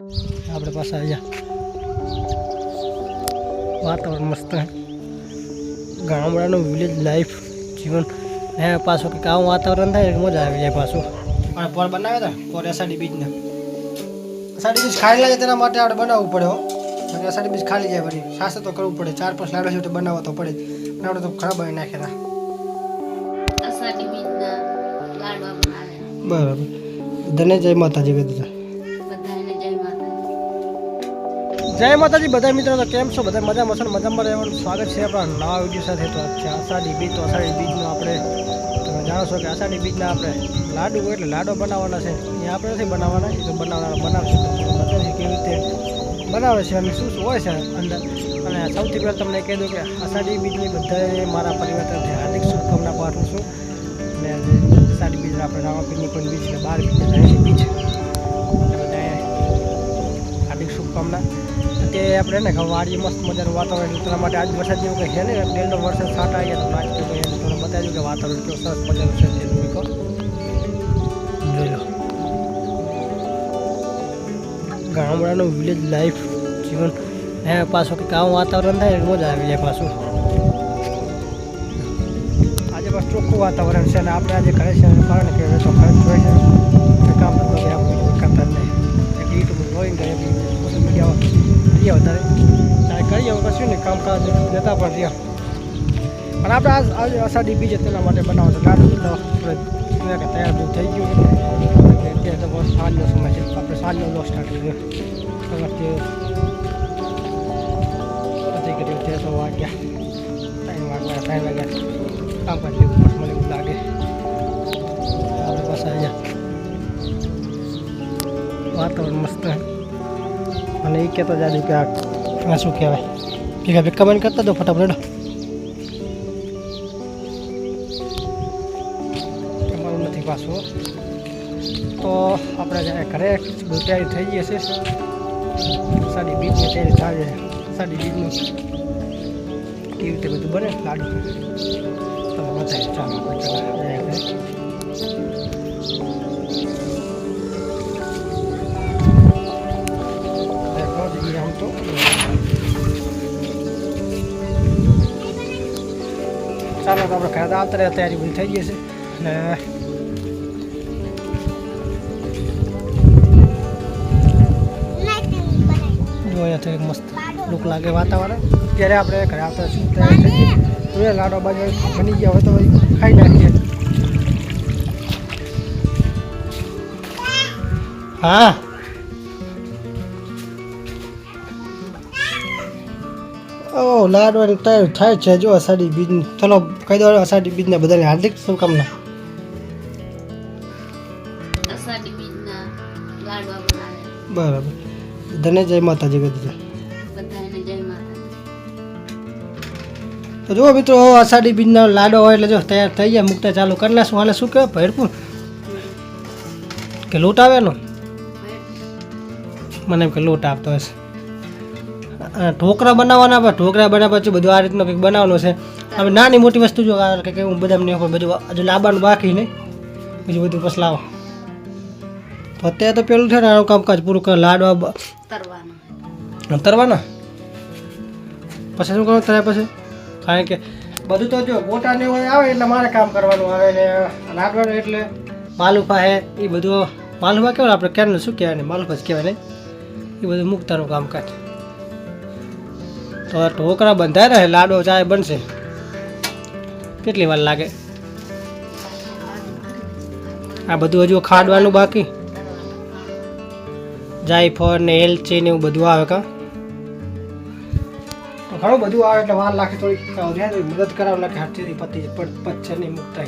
આપણે પાછા આવ્યા વાતાવરણ મસ્ત ગામડાનું વિલેજ લાઈફ જીવન. હે પાછું કંઈક આવું વાતાવરણ થાય મજા આવી જાય પાછું. આપણે પોર બનાવ્યા હતા પોર એસાડી બીજને એસાડી બીજ ખાઈ લાગે તેના માટે આપણે બનાવવું પડે હો. એસાડી બીજ ખાલી જાય વળી. સાસે તો કરવું પડે. ચાર પાંચ લાડવા છે બનાવવા તો પડે જ. આપણે તો ખરાબ આવી નાખેલા બરાબર. ધને જય માતાજી કીધું જય માતાજી, બધા મિત્રો તો કેમ છો? બધા મજામાં છો મજામાં રહેવાનું સ્વાગત છે આપણા નવા વીડિયો સાથે. તો આજે આષાઢી બીજ, તો આષાઢી બીજનું આપણે તમે જાણો છો કે આષાઢી બીજના આપણે લાડુ હોય એટલે લાડો બનાવવાના છે. એ આપણે નથી બનાવવાના, એ તો બનાવવાના બનાવશું. બતાવશે કેવી રીતે બનાવે છે અને શું હોય છે અંદર. અને સૌથી પહેલાં તમને કહી દઉં કે આષાઢી બીજની બધાએ મારા પરિવાર હાર્દિક શુભકામના પાઠવું છું. અને આષાઢી બીજ આપણે રામાપીરની પણ બીજ છે, બાર બીજ. રહે છે બીજ હાર્દિક શુભકામના. તે આપણે ને વાડી મસ્ત મજાનું વાતાવરણ એટલા માટે આજ વરસાદ જેવું કે છે ને ડેલનો વરસાદ સાટ આવી ગયા તો નાચ તો એને તમને બતાવી દઉં કે વાતાવરણ કેવું સરસ મજાનું છે તે મીકો ગામડાનું વિલેજ લાઈફ જીવન. હે પાછું કે કામ વાતાવરણ થાય મજા આવી જાય પાછું. આજે બસ ચોખ્ખું વાતાવરણ છે અને આપણે આજે ઘરે છે એનું કારણ કે હવે તો ઘરે જ હોય છે. કામ કરતા નહીં. યુટ્યુબ જોઈને ઘરે સોશિયલ મીડિયામાં રહીએ વધારે. ત્યારે કરીએ, હવે કશું ને કામકાજ જતા પણ રહ્યા. અને આપણે આજ આજે અષાઢી બીજ તેના માટે બનાવો છે. લાડુ તો આપણે કે તૈયાર બધું થઈ ગયું છે. અત્યારે તો બસ સાંજનો સમય છે. આપણે સાંજનો લો સ્ટાર્ટ કર્યો સવારથી નથી કર્યું તે તો વાગ્યા. ત્રણ વાગ્યા ત્રણ વાગ્યા. કામકાજ જેવું બસ મને એવું લાગે. આપણે પાસે અહીંયા વાતાવરણ મસ્ત. છે અને એ કહેતા જાજુ કે આ શું કહેવાય? કે કે કમેન્ટ કરતા દો ફટાફટ એડો તમારું નથી પાછું તો આપણે જ્યારે ઘરે તૈયારી થઈ ગઈ છે સાડી બીજની તૈયારી થાય સાડી બીજનું કેવી રીતે બધું બને? લાડુ. તમે બતાવી, ચાલો, આપણે ચાલો તો આપણે ખાતા આવતા રહ્યા તૈયારી બધી થઈ ગઈ છે. ને જો તો મસ્ત લુક લાગે વાતાવરણ. ત્યારે આપણે ઘરે આવતા શું તૈયાર થઈ જોઈએ લાડો બાજુ બની ગયા હોય તો ખાઈ નાખીએ. હા? ઓ લાડવાની તૈયાર થાય છે. જો અષાઢી બીજની ચલો કહી દો અષાઢી બીજને બધાને હાર્દિક શુભકામના. બરાબર. ધને જય માતાજી માતા તો જુઓ મિત્રો અષાઢી બીજના લાડો હોય એટલે જો તૈયાર થઈ ગયા મૂકતા ચાલુ કરી લેશું હાલે શું કહેવાય? ભેડપુર કે લોટ આવે એનો? મને એમ કે લોટ આપતો હશે. ઢોકળા બનાવવાના પણ ઢોકરા બનાવ્યા પછી બધું આ રીતનું કંઈક બનાવવાનું છે. હવે નાની મોટી વસ્તુ જો કે હું બદામ નહીં બધું હજુ લાંબાનું બાકી નહીં. બીજું બધું પછી લાવો. તો અત્યારે તો પેલું છે ને આનું કામકાજ પૂરું કરે લાડવા તરવાના. પછી શું કરવાનું તર્યા પછી? કારણ કે બધું તો જો મોટા ને આવે એટલે મારે કામ કરવાનું આવે ને લાડવાનું એટલે માલુફા હે એ બધું માલુફા કેવું આપણે ક્યાં શું કહેવાય માલુફા જ કહેવાય ને. એ બધું મુક્તાનું કામકાજ. તો આ ઢોકળા બંધાય રહે લાડો ચાય બનશે. કેટલી વાર લાગે? આ બધું હજુ ખાડવાનું બાકી? જાયફળ ને એલચી ને એવું બધું આવે કા? ઘણું બધું આવે એટલે વાર લાગે થોડી મદદ કરાવ નાખે હાથથી પતિ પચ્છે નહીં મુકતા.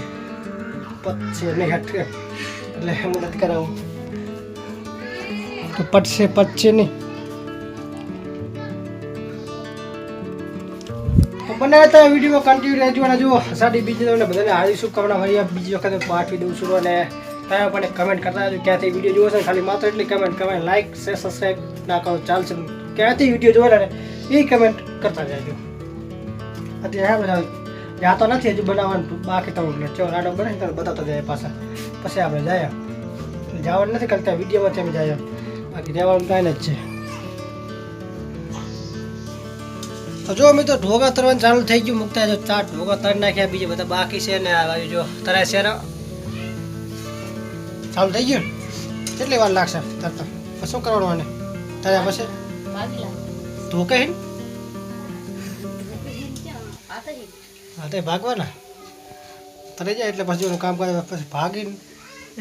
પચ્છે નહીં હટકે એટલે મદદ કરાવું. તો પટશે પચ્છે નહીં? તો બનાવ્યા વિડીયોમાં વીડિયો કન્ટિન્યુ રહેજો અને જો સાડી બીજી તમને બધાને હારી શુભકામના હોય બીજી વખત પાઠવી દઉં છું અને તમે પણ કમેન્ટ કરતા રહેજો. ક્યાંથી વીડિયો જોવો છે ખાલી માત્ર એટલી comment comment like share subscribe ના કરો, ચાલશે ક્યાંથી વીડિયો જોવે ને એ કમેન્ટ કરતા રહેજો. અત્યારે બધા યા તો નથી હજુ બનાવવાનું, બાકી તો ચો રાડો બને તો બતાવતા જાય પાછા. પછી આપણે જાય. જવાનું નથી કરતા, વિડીયોમાંથી અમે જાય. બાકી રહેવાનું કાંઈ જ છે. તો જો મિત્રો ઢોગા તરવાનું ચાલુ થઈ ગયું. મુકતા જો ચાર ઢોગા તરી નાખ્યા બીજા બધા બાકી છે ને આ બાજુ જો તરાય છે ચાલુ થઈ ગયું? કેટલી વાર લાગશે તરતા? શું કરવાનું આને? તર્યા પછી? ધોકે હે તો હા તે ભાગવાના. તરે જાય એટલે પછી એનું કામ કરે પછી ભાગીને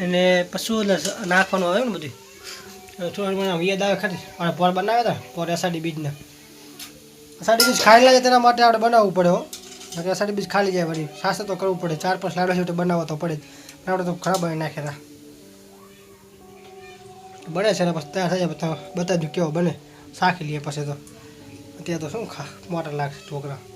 એને પશુ નાખવાનું આવે ને બધું. થોડું થોડી મને યાદ આવે ખરી અને પોર બનાવ્યા હતા પોર એસાડી બીજના. અષાઢી બીજ ખાઈ લાગે તેના માટે આપણે બનાવવું પડે હો. નકર અષાઢી બીજ ખાલી જાય વળી. સાસે તો કરવું પડે. ચાર પાંચ લાડવા છે બનાવવા તો પડે જ. આપણે તો ખરાબ બનાવી નાખેલા બને છે ને પછી તૈયાર થઈ જાય પછી બતાવી દઉં કેવો બને. શાખી લઈએ પછી તો. અત્યારે તો શું ખા, મોટા લાગશે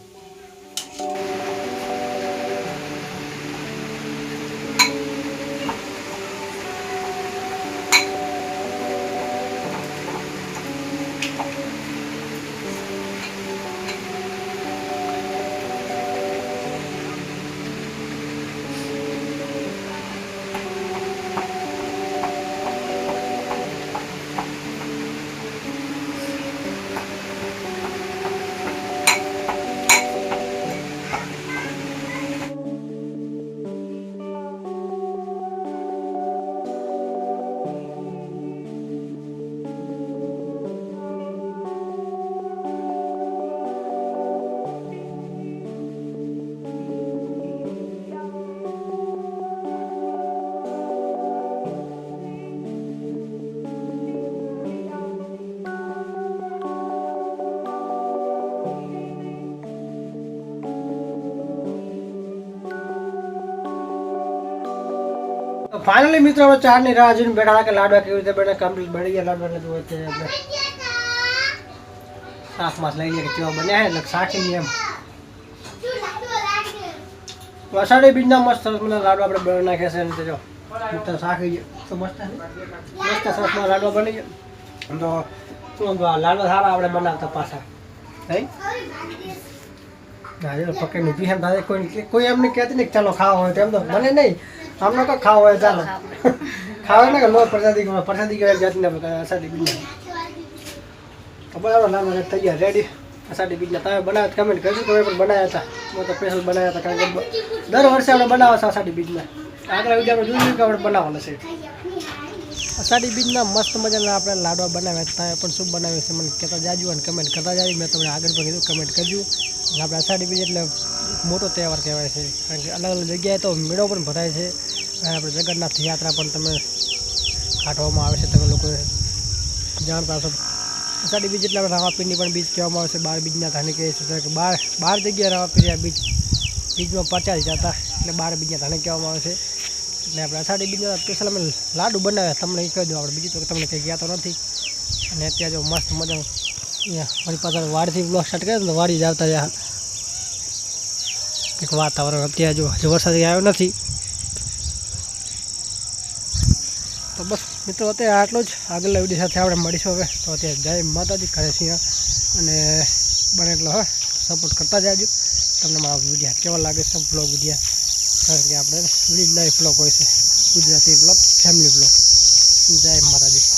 ઢોકળા ફાઇનલી મિત્રો આપણે ચારની રાહ જોઈને બેઠા કે લાડવા કેવી રીતે બને કમ્પ્લીટ બની ગયા લાડવા જોઈએ તે આપણે શાક માસ લઈ લઈએ કે કેવા બન્યા એટલે શાકી લઈએ એમ. વસાડી બીજના મસ્ત સરસ મને લાડવા આપણે બનાવી નાખ્યા છે, અને તો જો, મિત્ર શાકી તો મસ્ત મસ્ત સરસ મને લાડવા બની ગયા. તો, શું તો લાડવા સારા આપણે બનાવતા પાછા. નહીં? ના, એ પકડીને પીએમ થાય કોઈ કોઈ એમને કહેતી નહીં ચાલો ખાવા હોય તેમ તો. મને નહીં. આમને તો ખાવા હોય ચાલો. ખાવા. ને કે લો પ્રસાદી કરો પ્રસાદી કરે જાતને અસાડી બીજના તો બરાબર લાલો રે તૈયાર રેડી અસાડી બીજના તમે બનાવ્યા કમેન્ટ કરજો તમે પણ બનાવ્યા હતા. હું તો સ્પેશિયલ બનાવ્યા હતા કારણ કે દર વર્ષે આપણે બનાવવા છે અસાડી બીજના આગળ વીડિયો જોયું કે આપણે બનાવવાના છે. અષાઢી બીજના મસ્ત મજાના આપણે લાડવા બનાવ્યા તમે પણ શું બનાવ્યું છે મને કહેતા જાજો અને કમેન્ટ કરતા જાજો. મેં તમને આગળ પણ કીધું કમેન્ટ કરજો. આપણે અષાઢી બીજ એટલે મોટો તહેવાર કહેવાય છે કારણ કે અલગ અલગ જગ્યાએ તો મેળો પણ ભરાય છે. અને આપણે જગન્નાથ યાત્રા પણ તમે કાઢવામાં આવે છે, તમે લોકો જાણતા હશો. અષાઢી બીજ એટલે રામાપીરની પણ બીજ કહેવામાં આવે છે, બાર બીજના ધાને કહે છે. કે બાર બાર જગ્યાએ રામાપીર બીજ, બીજમાં પચાસ જતા, એટલે બાર બીજના ધાને કહેવામાં આવે છે. એટલે આપણે અષાઢી બીજના સ્પેશિયલ અમે લાડુ બનાવ્યા, તમને એ કહી દઉં. આપણે બીજું તો તમને કંઈ ગયા તો નથી. અને અત્યારે જો મસ્ત મજાનું મારી પાછળ વાડથી બ્લોક સ્ટાર્ટ કરે ને, વાડી જ આવતા રહ્યા. એક વાતાવરણ અત્યારે જો, હજુ વરસાદ આવ્યો નથી તો બસ, મિત્રો, અત્યારે આટલું જ. આગળના વીડિયો સાથે આપણે મળીશું હવે. તો અત્યારે જય માતાજી કરે છે અને બને એટલો હવે સપોર્ટ કરતા જાજો. તમને મારા વિડીયા કેવા લાગે છે બ્લોગ વિડીયા? કારણ કે આપણે વીડિયો લાઈફ બ્લોગ હોય છે. ગુજરાતી બ્લોગ ફેમિલી બ્લોગ જય માતાજી.